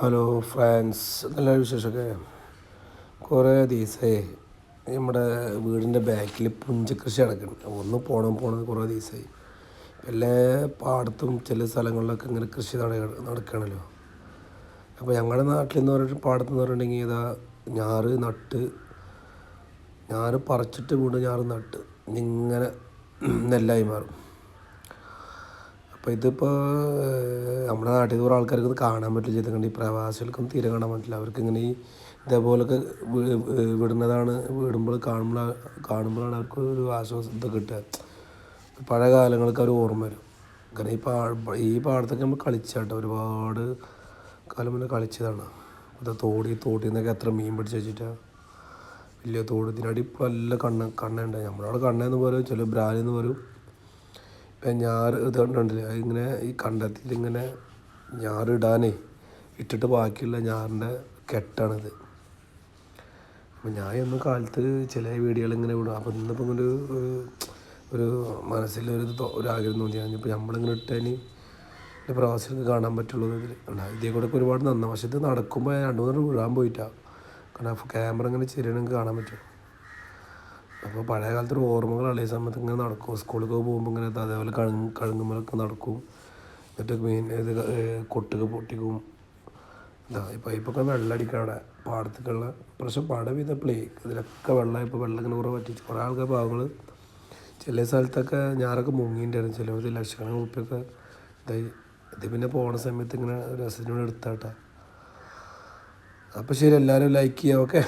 Hello France നല്ല വിശേഷമൊക്കെ. കുറേ ദിവസമായി നമ്മുടെ വീടിന്റെ ബാക്കിൽ പുഞ്ചകൃഷി നടക്കുന്നുണ്ട്. ഒന്ന് പോകണം പോകണം കുറേ ദിവസമായി എല്ലാ പാടത്തും ചില സ്ഥലങ്ങളിലൊക്കെ ഇങ്ങനെ കൃഷി നട നടക്കുകയാണല്ലോ. അപ്പോൾ ഞങ്ങളുടെ നാട്ടിൽ നിന്ന് പറഞ്ഞിട്ട് പാടത്ത് എന്ന് പറഞ്ഞിട്ടുണ്ടെങ്കിൽ ഇതാ ഞാറ് നട്ട്. ഞാറ് പറിച്ചിട്ട് വീണ്ടും ഞാറ് നട്ട്. ഇങ്ങനെ നെല്ലായി മാറും. അപ്പോൾ ഇതിപ്പോൾ നമ്മുടെ നാട്ടിൽ കുറേ ആൾക്കാർക്ക് ഇത് കാണാൻ പറ്റില്ല ചെയ്ത് കണ്ട് ഈ പ്രവാസികൾക്കും തീരെ കാണാൻ പറ്റില്ല. അവർക്ക് ഇങ്ങനെ ഈ ഇതേപോലൊക്കെ വിടുന്നതാണ് വിടുമ്പോൾ കാണുമ്പോൾ കാണുമ്പോഴാണ് അവർക്ക് ഒരു ആശ്വാസം കിട്ടുക. പഴയ കാലങ്ങൾക്ക് അവർ ഓർമ്മ വരും. കാരണം ഈ പാ ഈ പാടത്തൊക്കെ നമ്മൾ കളിച്ചാട്ടോ. ഒരുപാട് കാലം മുന്നേ കളിച്ചതാണ്. അത് തോടി തോട്ടിൽ നിന്നൊക്കെ എത്ര മീൻ പിടിച്ച് വെച്ചിട്ടാണ് വലിയ തോട് ഇതിനടി ഇപ്പോൾ നല്ല കണ്ണ് കണ്ണുണ്ട്. നമ്മളവിടെ കണ്ണെന്ന് പറയും ചില ബ്രാലെന്ന് പറയും ഞാറ് ഇത് കണ്ടില്ലേ അതിങ്ങനെ ഈ കണ്ടത്തിൽ ഇങ്ങനെ ഞാറിടാനേ ഇട്ടിട്ട് ബാക്കിയുള്ള ഞാറിന്റെ കെട്ടാണിത്. അപ്പം ഞാൻ എന്നും കാലത്ത് ചില വീഡിയോകൾ ഇങ്ങനെ വിടും അപ്പം ഇന്നിപ്പോൾ ഇങ്ങനെ ഒരു ഒരു- മനസ്സിലൊരു ഒരു ആഗ്രഹം തോന്നി. കഴിഞ്ഞപ്പോൾ നമ്മളിങ്ങനെ ഇട്ടതിന് പ്രവാസികൾക്ക് കാണാൻ പറ്റുള്ളൂ ഇതിൽ ഇതേ കൂടെ ഒക്കെ ഒരുപാട് നന്നാ. പക്ഷേ ഇത് നടക്കുമ്പോൾ രണ്ട് മൂന്ന് വീഴാൻ പോയിട്ടാണ് കാരണം ക്യാമറ ഇങ്ങനെ ചെറിയ കാണാൻ പറ്റും. അപ്പോൾ പഴയ കാലത്തൊരു ഓർമ്മകളാണ് ഈ സമയത്ത് ഇങ്ങനെ നടക്കും. സ്കൂളിലൊക്കെ പോകുമ്പോൾ ഇങ്ങനെ അതേപോലെ കഴുങ്ങ് കഴുങ്ങുമ്പോഴൊക്കെ നടക്കും. എന്നിട്ട് മീൻ ഇത് കൊട്ടുക പൊട്ടിക്കും. ഇതാ ഈ പൈപ്പൊക്കെ വെള്ളം അടിക്കണം അവിടെ. പാടത്തേക്കുള്ള പക്ഷെ പടം ഇത് പ്ലേ ഇതിലൊക്കെ വെള്ളം ഇപ്പോൾ വെള്ളം ഇങ്ങനെ കുറേ പറ്റിച്ച് കുറേ ആൾക്കാർ പാവങ്ങൾ ചില സ്ഥലത്തൊക്കെ ഞാറൊക്കെ മുങ്ങിയിട്ടുണ്ടായിരുന്നു ചിലവർ ലക്ഷക്കണക്കിന് ഉറുപ്പ്യൊക്കെ ഇതായി. ഇത് പിന്നെ പോണ സമയത്ത് ഇങ്ങനെ രസത്തിനോട് എടുത്താട്ടാ. അപ്പോൾ ശരി എല്ലാവരും ലൈക്ക് ചെയ്യാം ഓക്കെ